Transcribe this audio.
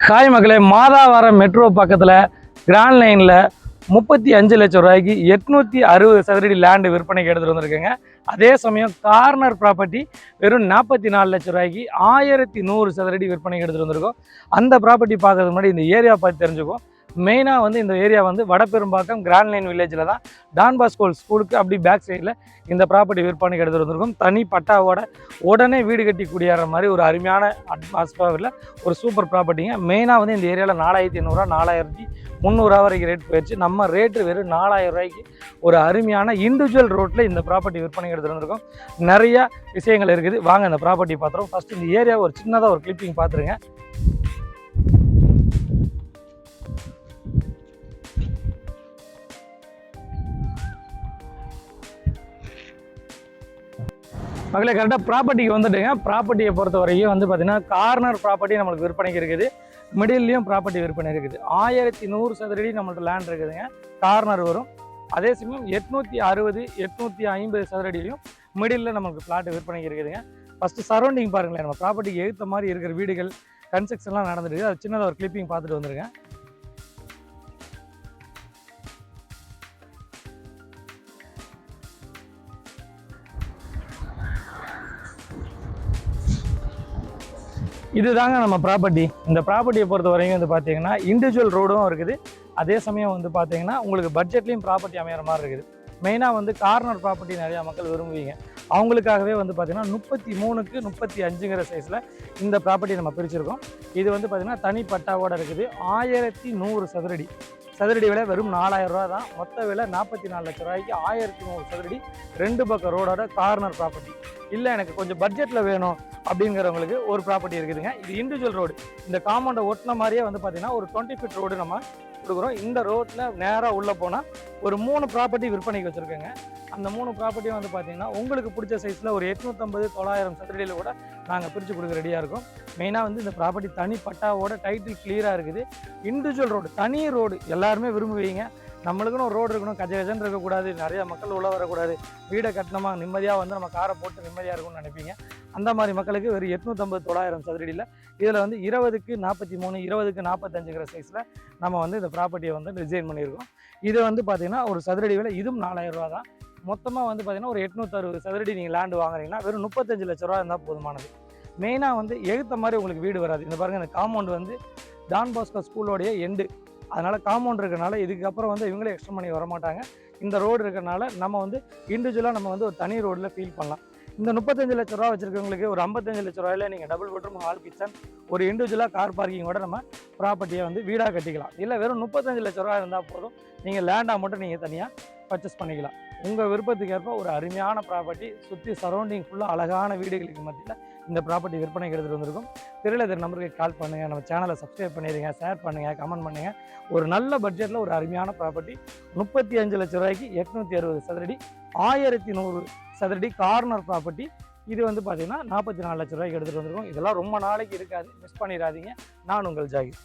Hi மக்களே மாதாவாரம் metro பக்கத்தில் grand லைனில் முப்பத்தி அஞ்சு லட்சம் ரூபாய்க்கு எட்நூற்றி அறுபது சதுரடி லேண்டு விற்பனைக்கு எடுத்துகிட்டு வந்திருக்கேங்க. அதே சமயம் கார்னர் ப்ராப்பர்ட்டி வெறும் நாற்பத்தி நாலு லட்சம் ரூபாய்க்கு ஆயிரத்தி நூறு சதுரடி விற்பனைக்கு எடுத்துகிட்டு வந்திருக்கோம். அந்த ப்ராப்பர்ட்டி பார்க்கறதுக்கு முன்னாடி இந்த ஏரியா பார்த்து தெரிஞ்சுக்கும் மெயினாக வந்து இந்த ஏரியா வந்து வடபெரும்பாக்கம் கிராண்ட் லைன் வில்லேஜில் தான் டான் பாஸ்கோல் ஸ்கூலுக்கு அப்படி பேக் சைடில் இந்த ப்ராப்பர்ட்டி விற்பனைக்கு எடுத்துகிட்டு வந்திருக்கோம். தனி பட்டாவோட உடனே வீடு கட்டி குடியேற மாதிரி ஒரு அருமையான அட்மாஸ்பியரில் ஒரு சூப்பர் ப்ராப்பர்ட்டிங்க மெயினாக வந்து இந்த ஏரியாவில் நாலாயிரத்தி ஐநூறுரூவா நாலாயிரத்தி முந்நூறுரூவா வரைக்கும் ரேட் போயிடுச்சு நம்ம ரேட்டு வெறும் நாலாயிரம் ரூபாய்க்கு ஒரு அருமையான இண்டிவிஜுவல் ரோட்டில் இந்த ப்ராப்பர்ட்டி விற்பனைக்கு எடுத்துகிட்டு வந்திருக்கோம். நிறையா விஷயங்கள் இருக்குது. வாங்க இந்த ப்ராப்பர்ட்டி பார்த்துருவோம். ஃபஸ்ட்டு இந்த ஏரியா ஒரு சின்னதாக ஒரு கிளிப்பிங் பார்த்துருங்க. மகளே கரெக்டாக ப்ராப்பர்ட்டிக்கு வந்துட்டுங்க. ப்ராப்பர்ட்டியை பொறுத்த வரைக்கும் வந்து பார்த்தீங்கன்னா கார்னர் ப்ராப்பர்ட்டி நம்மளுக்கு விற்பனைக்கு இருக்குது. மிடில்லையும் ப்ராப்பர்ட்டி விற்பனை இருக்குது. ஆயிரத்தி நூறு சதுரடி நம்மள்ட்ட லேண்ட் இருக்குதுங்க. கார்னர் வரும். அதே சமயம் எட்நூற்றி அறுபது எட்நூற்றி ஐம்பது சதுரடியிலையும் மிடில் நமக்கு ஃப்ளாட்டு விற்பனைக்கு இருக்குதுங்க. ஃபஸ்ட்டு சரௌண்டிங் பாருங்களேன் நம்ம ப்ராப்பர்ட்டிக்கு ஏற்ற மாதிரி இருக்கிற வீடுகள் கன்ஸ்ட்ரக்ஷன்லாம் நடந்துருக்கு அது சின்னதாக ஒரு கிளிப்பிங் பார்த்துட்டு இதுதாங்க நம்ம ப்ராப்பர்ட்டி இந்த ப்ராப்பர்ட்டியை பொறுத்த வரைக்கும் வந்து பார்த்தீங்கன்னா இண்டிவிஜுவல் ரோடும் இருக்குது. அதே சமயம் வந்து பார்த்தீங்கன்னா உங்களுக்கு பட்ஜெட்லேயும் ப்ராப்பர்ட்டி அமையிற மாதிரி இருக்குது. மெயினாக வந்து கார்னர் ப்ராப்பர்ட்டி நிறையா மக்கள் விரும்புவீங்க. அவங்களுக்காகவே வந்து பார்த்தீங்கன்னா முப்பத்தி மூணுக்கு முப்பத்தி அஞ்சுங்கிற சைஸில் இந்த ப்ராப்பர்ட்டி நம்ம பிரிச்சிருக்கோம். இது வந்து பார்த்திங்கன்னா தனி பட்டாவோட இருக்குது. ஆயிரத்தி நூறு சதுரடி. சதுரடி விலை வெறும் நாலாயிரம் ரூபா தான். மொத்த விலை நாற்பத்தி நாலு லட்ச ரூபாய்க்கு ஆயிரத்தி நூறு சதுரடி. ரெண்டு பக்கம் ரோடோட கார்னர் ப்ராப்பர்ட்டி இல்லை எனக்கு கொஞ்சம் பட்ஜெட்டில் வேணும் அப்படிங்கிறவங்களுக்கு ஒரு ப்ராப்பர்ட்டி இருக்குதுங்க. இது இண்டிவிஜுவல் ரோடு இந்த காம்பவுண்டை ஒட்டின மாதிரியே வந்து பார்த்தீங்கன்னா ஒரு டுவெண்ட்டி ஃபிட் ரோடு நம்ம கொடுக்குறோம். இந்த ரோட்டில் நேராக உள்ளே போனால் ஒரு மூணு ப்ராப்பர்ட்டி விற்பனைக்கு வச்சுருக்கேங்க. அந்த மூணு ப்ராப்பர்ட்டியும் வந்து பார்த்தீங்கன்னா உங்களுக்கு பிடிச்ச சைஸில் ஒரு எட்நூற்றம்பது தொள்ளாயிரம் சதுரடியில் கூட நாங்கள் பிரித்து கொடுக்க ரெடியாக இருக்கோம். மெயினாக வந்து இந்த ப்ராப்பர்ட்டி தனி பட்டாவோட டைட்டில் கிளியராக இருக்குது. இண்டிவிஜுவல் ரோடு தனி ரோடு எல்லாருமே விரும்புவீங்க. நம்மளுக்குன்னு ஒரு ரோடு இருக்கணும். கஜ கஜன் இருக்கக்கூடாது. நிறைய மக்கள் உள்ள வரக்கூடாது. வீடை கட்டினமா நிம்மதியாக வந்து நம்ம காரை போட்டு நிம்மதியாக இருக்கும்னு நினைப்பீங்க. அந்த மாதிரி மக்களுக்கு ஒரு எட்நூற்றம்பது தொள்ளாயிரம் சதுரடியில் இதில் வந்து இருபதுக்கு நாற்பத்தி மூணு இருபதுக்கு நாற்பத்தஞ்சுங்கிற சைஸில் நம்ம வந்து இந்த ப்ராப்பர்ட்டியை வந்து டிசைன் பண்ணியிருக்கோம். இது வந்து பார்த்திங்கன்னா ஒரு சதுரடி விலை இதுவும் நாலாயிரம் ரூபா தான். மொத்தமாக வந்து பார்த்திங்கன்னா ஒரு எட்நூற்றறுபது சதுரடி நீங்கள் லேண்டு வாங்குறீங்கன்னா வெறும் முப்பத்தஞ்சு லட்ச ரூபா இருந்தால் போதுமானது. மெயினாக வந்து எழுத்த மாதிரி உங்களுக்கு வீடு வராது. இந்த பாருங்கள் இந்த காம்பவுண்ட் வந்து டான் பாஸ்கோ ஸ்கூலோடைய எண்டு அதனால் காம்பவுண்ட் இருக்கிறனால இதுக்கப்புறம் வந்து இவங்களே எக்ஸ்ட்ரா பண்ணி வரமாட்டாங்க. இந்த ரோடு இருக்கறனால நம்ம வந்து இண்டிவிஜுவலாக நம்ம வந்து ஒரு தனி ரோடில் ஃபீல் பண்ணலாம். இந்த முப்பத்தஞ்சு லட்ச ரூபா வச்சிருக்கவங்களுக்கு ஒரு ஐம்பத்தஞ்சு லட்ச ரூபாயில நீங்கள் டபுள் பெட்ரூம் ஹால் கிச்சன் ஒரு இண்டிவிஜுவலாக கார் பார்க்கிங்கோட நம்ம ப்ராப்பர்ட்டியை வந்து வீடாக கட்டிக்கலாம். இல்லை வெறும் முப்பத்தஞ்சு லட்ச ரூபா இருந்தால் போதும் நீங்கள் லேண்டாக மட்டும் நீங்கள் தனியாக பர்ச்சேஸ் பண்ணிக்கலாம். உங்கள் விருப்பத்துக்கு ஏற்ப ஒரு அருமையான ப்ராப்பர்ட்டி சுற்றி சரௌண்டிங் ஃபுல்லாக அழகான வீடுகளுக்கு மத்தியில் இந்த ப்ராப்பர்ட்டி விற்பனைக்கு எடுத்துகிட்டு வந்திருக்கோம். தெரியல தெரிய நம்பருக்கு கால் பண்ணுங்கள் நம்ம சேனலை சப்ஸ்கிரைப் பண்ணிடுங்க ஷேர் பண்ணுங்கள் கமெண்ட் பண்ணுங்கள் ஒரு நல்ல பட்ஜெட்டில் ஒரு அருமையான ப்ராப்பர்ட்டி முப்பத்தி அஞ்சு லட்ச ரூபாய்க்கு எட்நூற்றி அறுபது சதுரடி ஆயிரத்தி நூறு சதுரடி கார்னர் ப்ராப்பர்ட்டி இது வந்து பார்த்தீங்கன்னா நாற்பத்தி நாலு லட்ச ரூபாய்க்கு எடுத்துகிட்டு வந்திருக்கோம். இதெல்லாம் ரொம்ப நாளைக்கு இருக்காது. மிஸ் பண்ணிடாதீங்க. நான் உங்கள் ஜாகிர்.